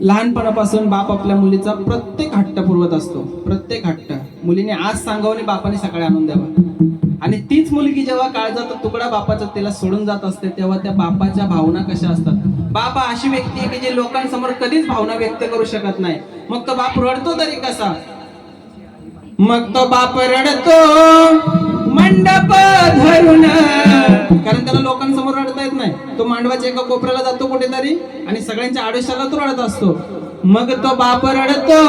लहानपणापासून बाप आपल्या मुलीचा प्रत्येक हट्ट पुरवत असतो. प्रत्येक हट्ट. मुलीने आज सांगावं बापाने सकाळी आणून द्यावं. आणि तीच मुलगी जेव्हा काळजात तुकडा बापाचा तिला सोडून जात असते तेव्हा त्या बापाच्या भावना कशा असतात? बाप अशी व्यक्ती आहे की जे लोकांसमोर कधीच भावना व्यक्त करू शकत नाही. मग तो बाप रडतो तरी कसा? मग तो बाप रडतो मंडप धरून. कारण त्याला लोकांसमोर रडता तो मांडवाच्या एका कोपऱ्याला जातो कुठेतरी आणि सगळ्यांच्या आडोशाला तो रडत असतो. मग तो बाप रडतो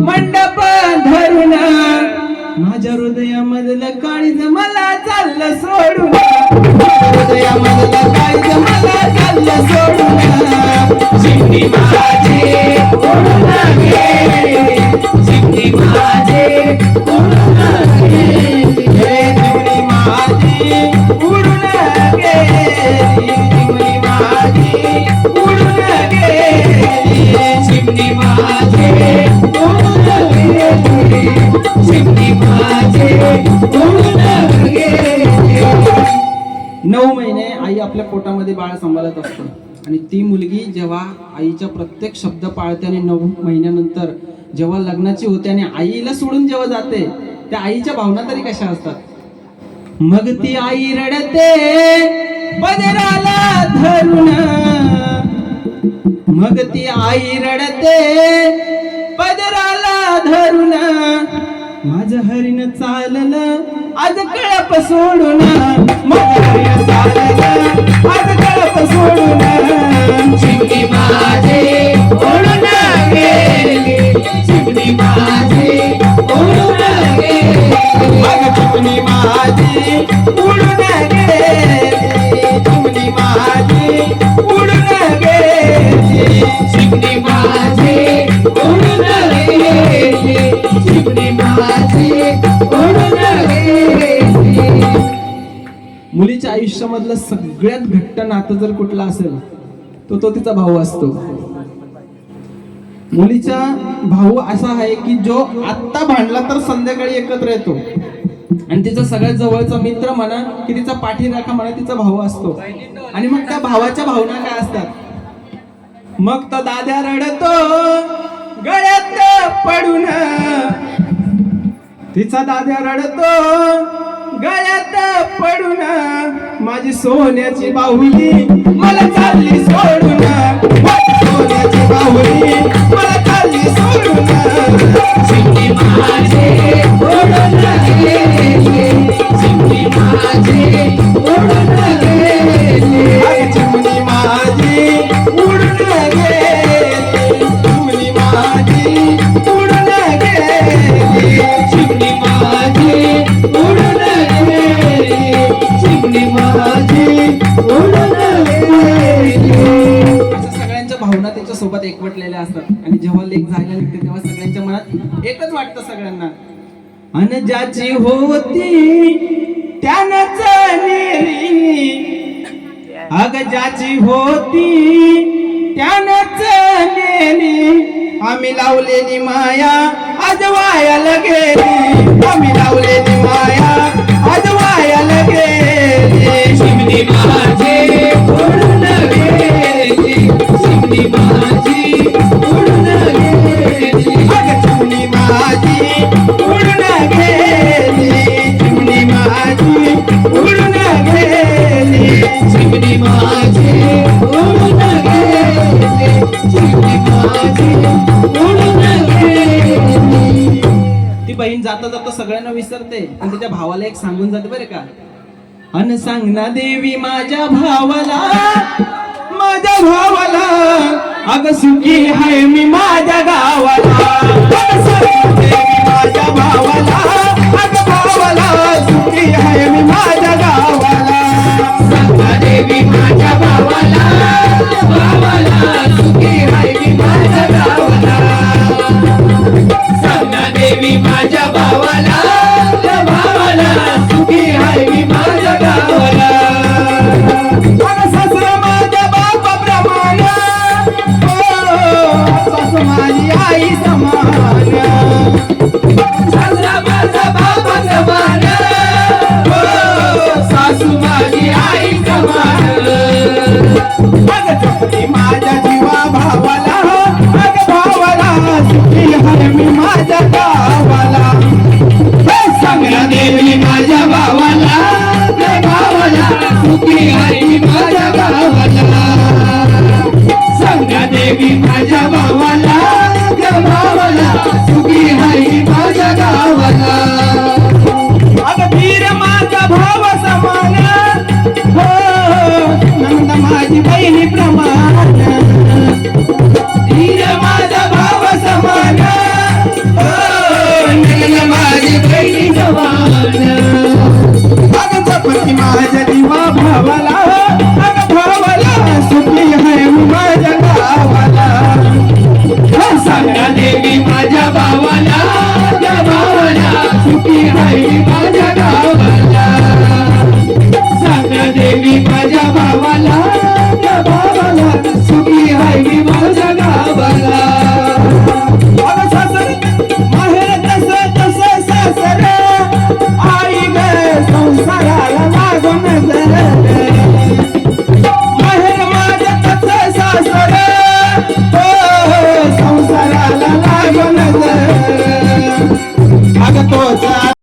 मंडप धरून माझ्या हृदयामधलं काळीज मला चाललं सोडून माझ्या हृदयामधलं काळीज मला चाललं सोडून शिंदी माझे ओढून गेली. शिंदी माझी ओढून माझी उडून नऊ महिने आई आपल्या पोटामध्ये बाळ सांभाळत असते. आणि ती मुलगी जेव्हा आईच्या प्रत्येक शब्द पाळते आणि नऊ महिन्यानंतर जेव्हा लग्नाची होते आणि आईला सोडून जेव्हा जाते त्या आईच्या भावना तरी कशा असतात? मग ती आई रडते पदराला धरून. मग ती आई रडते पदराला धरून. माझं हरिण चाललं आज कळप सोडून. माझं हरिण चाललं आज कळप सोडून. आयुष्यामधलं सगळ्यात घट्ट नातं जर कुठलं असेल तो तो तिचा भाऊ असतो. मुलीचा भाऊ असा आहे की जो आत्ता भांडला तर संध्याकाळी एकत्र येतो. आणि तिचा सगळ्यात जवळचा मित्र म्हणा की तिचा पाठीराखा म्हणा तिचा भाऊ असतो. आणि मग त्या भावाच्या भावना काय असतात? मग तो दाद्या रडतो गळ्यात पडून. तिचा दाद्या रडतो गळ्यात पडून. माझी सोन्याची बाहुली मला चालली सोडून. हो, सोन्याची बाहुली मला चालली सोडून. माझे माझी सगळ्यांच्या भावना त्याच्या सोबत एकवटलेल्या असतात. आणि जेव्हा लेख जायला निघते तेव्हा सगळ्यांच्या मनात एकच वाटतं सगळ्यांना. अन ज्याची होती त्यानंच नेली. अग ज्याची होती त्यानंच नेली. आम्ही लावलेली माया आज वायाला गेली. आम्ही लावलेली माया आज ती बहीण जाता जाता सगळ्यांना विसरते आणि त्याच्या भावाला एक सांगून जाते बरं का? अन सांग ना देवी माझ्या भावाला माझ्या भावाला अग सुखी आहे मी माझ्या गावाला. सांग देवी माझ्या भावाला अग भावाला सुखी मी माझ्या गावाला. सांग ना देवी माझ्या भावाला भावाला सुखी मी माझ्या गावाला. देवी माझ्या हो, माझी आई समान सासरा माझा बापा समान सासू माझी आई कमाल अग जपती माझ्या जीवा भावाला अग भावाला सुखी हाय मी माझ्या गावाला सांगला देवी माझ्या भावाला. भावाला सुखी आई. सांगा आई ग संसाराला लागून